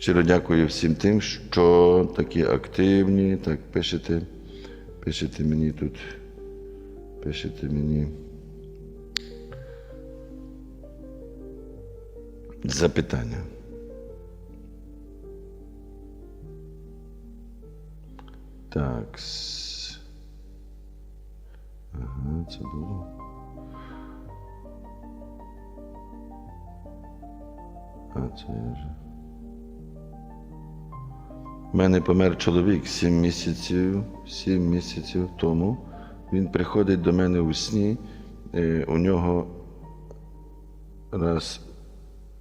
Щиро дякую всім тим, що такі активні, так пишете, пишете мені тут, пишете мені. Запитання. Так. Ага, це було. А це я вже. У мене помер чоловік сім місяців, сім місяців тому. Він приходить до мене у сні. е, У нього раз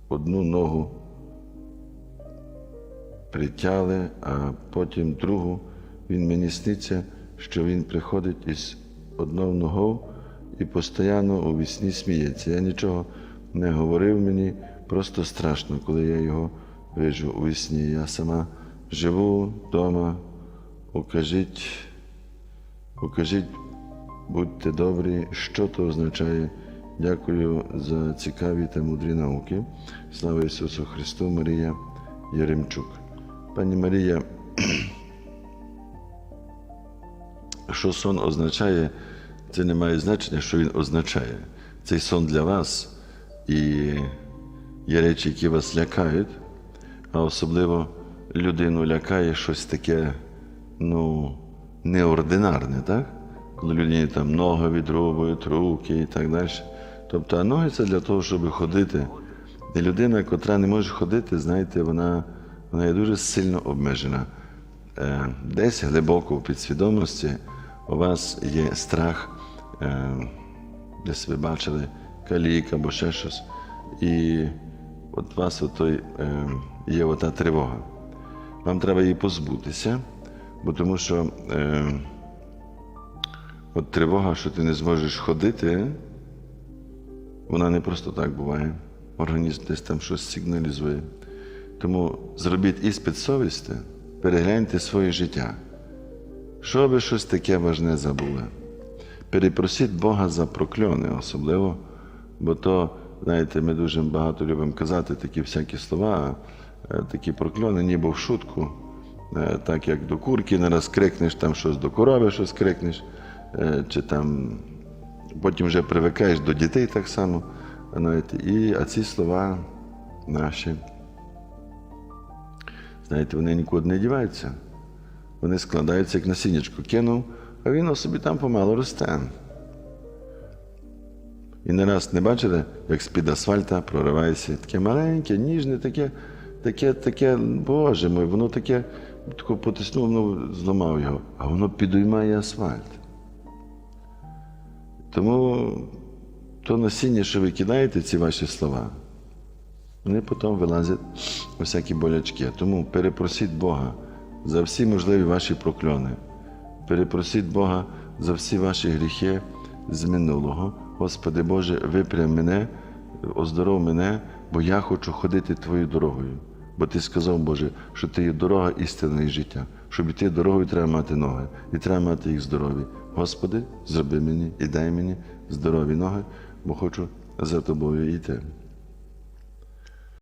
одну ногу притяли, а потім другу. Він мені сниться, що він приходить із одною ногою і постійно у вісні сміється. Я нічого не говорив мені, просто страшно, коли я його виджу у вісні. Я сама живу вдома, укажіть, укажіть, будьте добрі, що то означає. Дякую за цікаві та мудрі науки. Слава Ісусу Христу, Марія Яремчук. Пані Марія, що сон означає, це не має значення, що він означає. Цей сон для вас і є речі, які вас лякають, а особливо людину лякає щось таке, ну, неординарне, так? Коли людині там ноги відрубують, руки і так далі. Тобто, а ноги це для того, щоб ходити. І людина, котра не може ходити, знаєте, вона, вона є дуже сильно обмежена. Е, Десь глибоко в підсвідомості у вас є страх, е, десь ви бачили калік або ще щось. І от у вас отой, е, є ота тривога. Вам треба її позбутися, бо тому що е, от тривога, що ти не зможеш ходити, вона не просто так буває. Організм десь там щось сигналізує. Тому зробіть іспит совісті, перегляньте своє життя. Що ви щось таке важне забули? Перепросіть Бога за прокльони особливо, бо то, знаєте, ми дуже багато любимо казати такі всякі слова, такі прокльони, ніби в шутку. Е, Так як до курки не раз крикнеш, там щось до корови щось крикнеш, е, чи там потім вже привикаєш до дітей так само. Знаєте, і, а ці слова наші, знаєте, вони нікуди не діваються. Вони складаються, як насіннячко кинув, а він собі там помало росте. І не раз не бачили, як з-під асфальта проривається таке маленьке, ніжне, таке, таке, таке, Боже мой, воно таке, тако потиснув, воно зламав його, а воно підіймає асфальт. Тому то насіння, що ви кидаєте, ці ваші слова, вони потім вилазять у всякі болячки. Тому перепросіть Бога за всі можливі ваші прокльони. Перепросіть Бога за всі ваші гріхи з минулого. Господи Боже, випрям мене, оздоров мене, бо я хочу ходити Твоєю дорогою. Бо Ти сказав, Боже, що Ти є дорога істина і життя. Щоб йти дорогою, треба мати ноги, і треба мати їх здорові. Господи, зроби мені і дай мені здорові ноги, бо хочу за тобою йти.